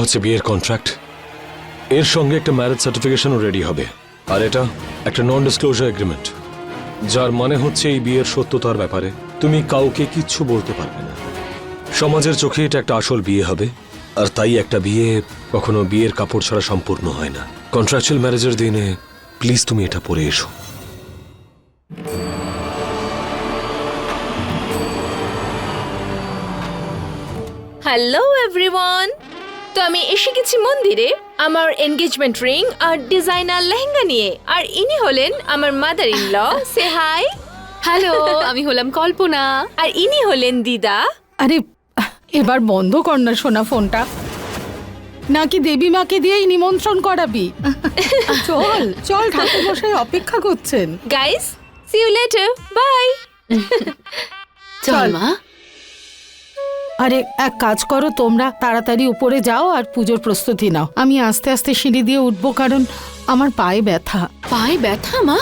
হচ্ছে বিয়ের কন্ট্রাক্ট এর সঙ্গে একটা ম্যারেজ সার্টিফিকেশনও রেডি হবে। আর এটা একটা নন ডিসক্লোজার এগ্রিমেন্ট যার মানে হচ্ছে এই বিয়ের সত্যতার ব্যাপারে তুমি কাউকে কিচ্ছু বলতে পারবে না। সমাজের চোখে এটা একটা আসল বিয়ে হবে। আর তাই একটা বিয়ে কখনো বিয়ের কাপড় ছাড়া সম্পূর্ণ হয় না। কন্ট্রাকচুয়াল ম্যারেজের দিনে প্লিজ তুমি এটা পরে এসো। হ্যালো এভরিওয়ান তো আমি এসে গেছি মন্দিরে আমার এনগেজমেন্ট রিং আর ডিজাইনার লেহেঙ্গা নিয়ে। আর ইনি হলেন আমার mother in law say hi hello আমি হলাম কল্পনা। আর ইনি হলেন দিদা। আরে এবার বন্ধ কর না শোনা ফোনটা। নাকি দেবী মাকে দিয়েই নিমন্ত্রণ করাবি? চল চল ঠাকুরমশাই অপেক্ষা করছেন। Guys see you later bye চল। মা। আরে এক কাজ করো তোমরা তাড়াতাড়ি উপরে যাও আর পুজোর প্রস্তুতি নাও। আমি আস্তে আস্তে সিঁড়ি দিয়ে উঠবো কারণ আমার পায়ে ব্যথা। পায়ে ব্যথা মা?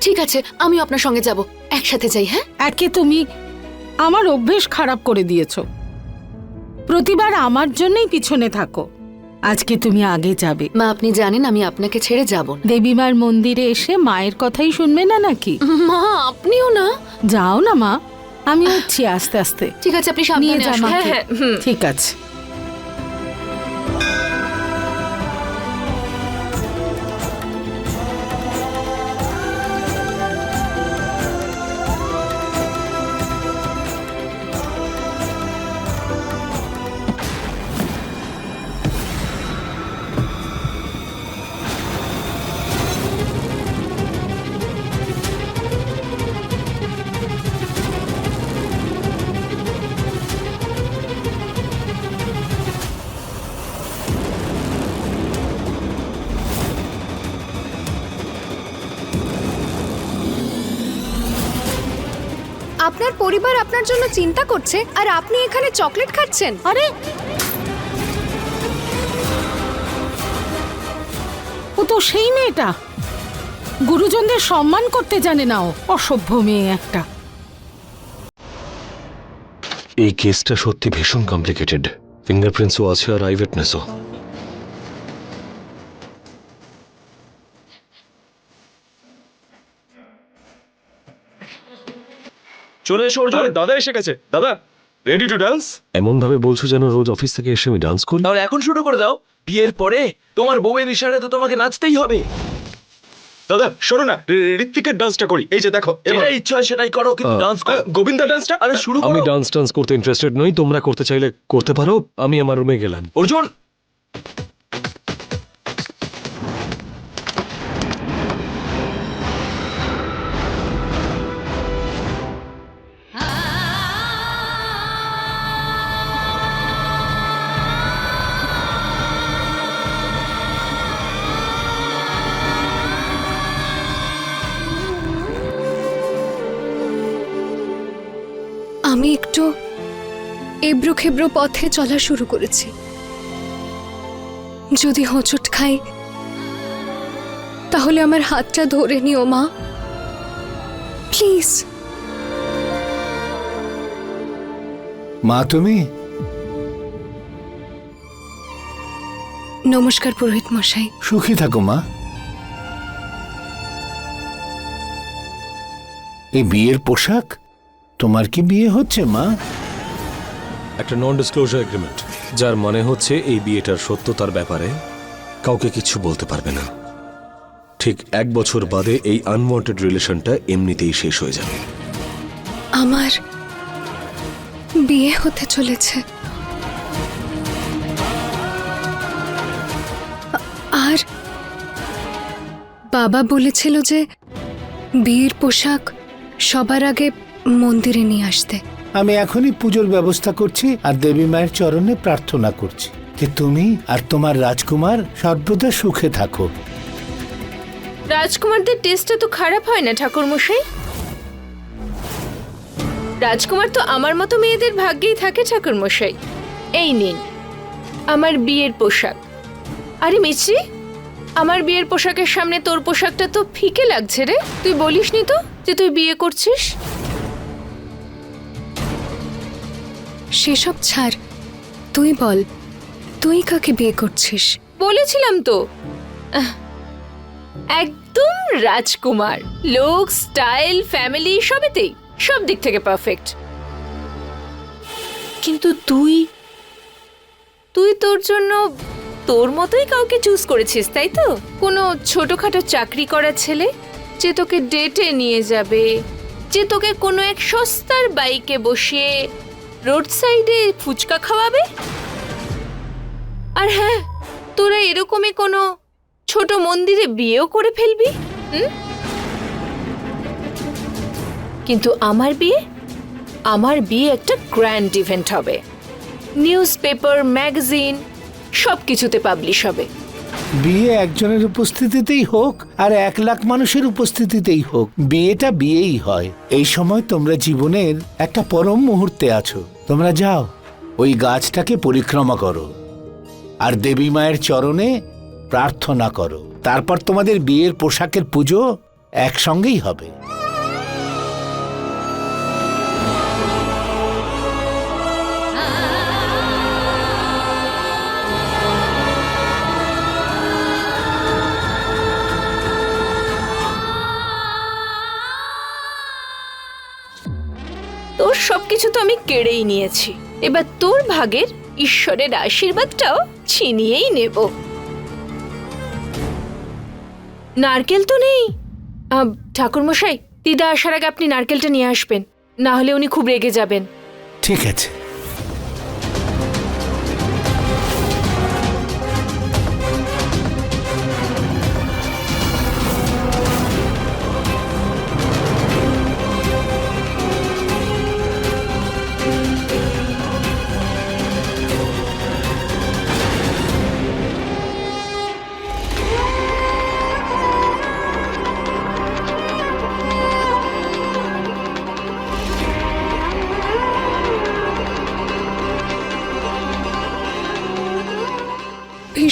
ঠিক আছে আমি আপনার সঙ্গে যাব। একসাথে যাই হ্যাঁ? একে তুমি আমার অভ্যেস খারাপ করে দিয়েছ। প্রতিবার আমার জন্যই পিছনে থাকো। আজকে তুমি আগে যাবে। মা আপনি জানেন আমি আপনাকে ছেড়ে যাব দেবীমার মন্দিরে এসে মায়ের কথাই শুনবে না নাকি? মা আপনিও না। যাও না মা। আমি উঠছি আস্তে আস্তে ঠিক আছে আপনি সামনে। হ্যাঁ, হুম। ঠিক আছে পরিবার আপনার জন্য চিন্তা করছে আর আপনি এখানে চকলেট খাচ্ছেন। আরে! ও তো সেই মেয়েটা। গুরুজনদের সম্মান করতে জানে না ও। অসভ্য মেয়ে একটা। এই কেসটা সত্যি ভীষণ কমপ্লিকেটেড ফিঙ্গারপ্রিন্টসও আছে আর আই উইটনেসও চলে এসো অর্জুন দাদা এসে গেছে। দাদা রেডি টু ডান্স এমন ভাবে বলছো যেন রোজ অফিস থেকে এসে আমি ডান্স করি? তাহলে এখন শুরু করে দাও। বিয়ের পরে তোমার বউয়ের ইশারায় তো তোমাকে নাচতেই হবে। দাদা শোনো না ঋত্বিকের ডান্সটা করি। এই যে দেখো যেটা ইচ্ছা হয় সেটাই করো কিন্তু ডান্স করো। গোবিন্দা ডান্সটা আরে শুরু করো আমি ডান্স টান্স করতে ইন্টারেস্টেড নই তোমরা করতে চাইলে করতে পারো আমি আমার রুমে গেলাম। অর্জুন! আমি একটু এবড়ো খেবড়ো পথে চলা শুরু করেছি। যদি হোঁচট খাই তাহলে আমার হাতটা ধরে নিও মা। প্লিজ। মা তুমি? নমস্কার পুরোহিত মশাই। সুখী থাকো মা। এই বিয়ের পোশাক? তোমার কি বিয়ে হচ্ছে মা? একটা নন ডিসক্লোজার এগ্রিমেন্ট যার মানে হচ্ছে এই বিয়েটার সত্যতার ব্যাপারে কাউকে কিছু বলতে পারবে না। ঠিক এক বছর বাদে এই আনওয়ান্টেড রিলেশনটা এমনিতেই শেষ হয়ে যাবে। আমার বিয়ে হতে চলেছে। আর বাবা বলেছিল যে বিয়ের পোশাক সবার আগে মন্দিরে নিয়ে আসতে। আমি এখনই পুজোর ব্যবস্থা করছি আর দেবী মায়ের চরণে প্রার্থনা করছি যে তুমি আর তোমার রাজকুমার সর্বদা সুখে থাকো। রাজকুমারদের টেস্টটা তো খারাপ হয় না ঠাকুর মশাই রাজকুমার তো আমার মতো মেয়েদের ভাগ্যেই থাকে ঠাকুর মশাই এই নিন আমার বিয়ের পোশাক। আরে মিছরি আমার বিয়ের পোশাকের সামনে তোর পোশাকটা তো ফিকে লাগছে রে। তুই বলিসনি তো যে তুই বিয়ে করছিস? সেসব ছাড়, তুই বল, তুই কাকে বিয়ে করছিস? বলেছিলাম তো। একদম রাজকুমার, লোক, স্টাইল, ফ্যামিলি, সবেতেই, সব দিক থেকে পারফেক্ট কিন্তু তুই তুই তোর জন্য, তোর মতোই কাউকে চুজ করেছিস, তাই তো? কোনো ছোটখাটো চাকরি করা ছেলে যে তোকে ডেটে নিয়ে যাবে, যে তোকে কোনো এক সস্তার বাইকে বসিয়ে রোড সাইডে ফুচকা খাওয়াবে? আর হ্যাঁ তোরা এরকমই কোনো ছোট মন্দিরে বিয়েও করে ফেলবি, হুম? কিন্তু আমার বিয়ে? আমার বিয়ে একটা গ্র্যান্ড ইভেন্ট হবে। নিউজ পেপার ম্যাগাজিন সব কিছুতে পাবলিশ হবে। বিয়ে একজনের উপস্থিতিতেই হোক আর এক লাখ মানুষের উপস্থিতিতেই হোক, বিয়েটা বিয়েই হয়। এই সময় তোমরা জীবনের একটা পরম মুহূর্তে আছো। তোমরা যাও, ওই গাছটাকে পরিক্রমা করো আর দেবী মায়ের চরণে প্রার্থনা করো। তারপর তোমাদের বিয়ের পোশাকের পুজো একসঙ্গেই হবে। তোর সবকিছু তো আমি কেড়েই নিয়েছি। এবার তোর ভাগের ঈশ্বরের আশীর্বাদটাও ছিনিয়েই নেব। নারকেল তো নেই। ঠাকুরমশাই, দিদা আসার আগে আপনি নারকেলটা নিয়ে আসবেন। না হলে উনি খুব রেগে যাবেন। ঠিক আছে।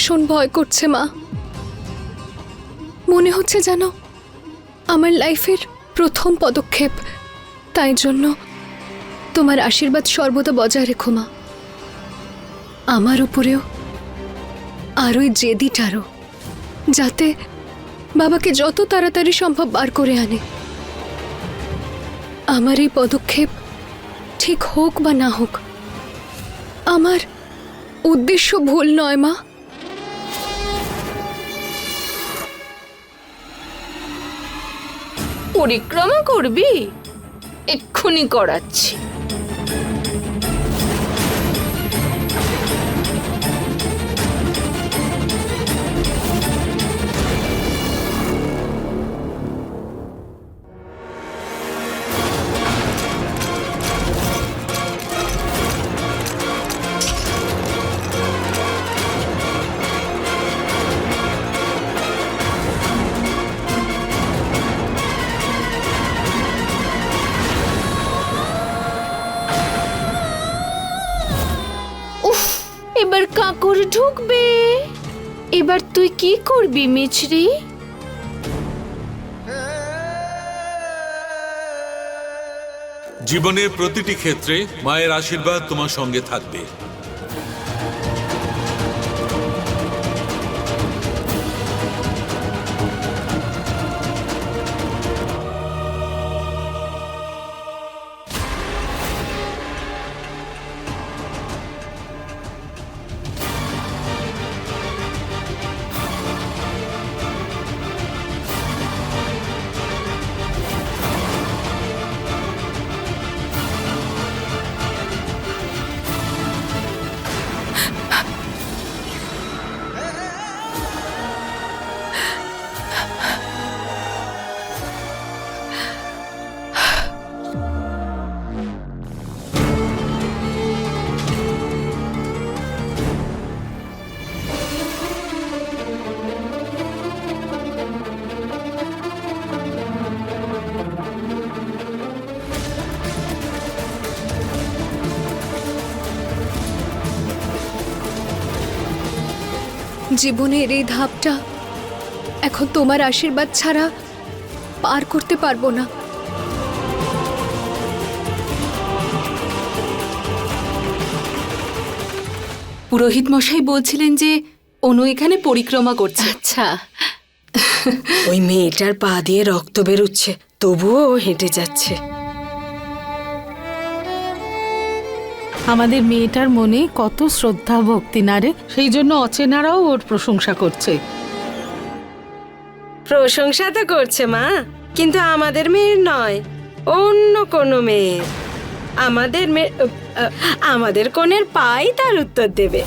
ভীষণ ভয় করছে, মা। মনে হচ্ছে যেন আমার লাইফের প্রথম পদক্ষেপ। তাই জন্য তোমার আশীর্বাদ সর্বদা বজায় রেখো, মা। আমার উপরেও আর ওই জেদিটারও যাতে বাবাকে যত তাড়াতাড়ি সম্ভব বার করে আনে। আমার এই পদক্ষেপ ঠিক হোক বা না হোক, আমার উদ্দেশ্য ভুল নয়, মা। পরিক্রমা করবি? এক্ষুনি করাচ্ছি। এবার কাকর ঢুকবে। এবার তুই কি করবি, মিছরি? জীবনের প্রতিটি ক্ষেত্রে মায়ের আশীর্বাদ তোমার সঙ্গে থাকবে। জীবনের এই ধাপটা এখন তোমার আশীর্বাদ ছাড়া পার করতে পারব না। পুরোহিত মশাই বলছিলেন যে অনু এখানে পরিক্রমা করছে। আচ্ছা। ওই মেয়েটার পা দিয়ে রক্ত বেরোচ্ছে তবুও হেঁটে যাচ্ছে। আমাদের মেয়েটার মনে কত শ্রদ্ধা ভক্তি না রে? সেই জন্য অচেনারাও ওর প্রশংসা করছে। প্রশংসা তো করছে, মা। কিন্তু আমাদের মেয়ের নয়। অন্য কোনো মেয়ের। আমাদের মেয়ে আমাদের কোনের পাই তার উত্তর দেবে।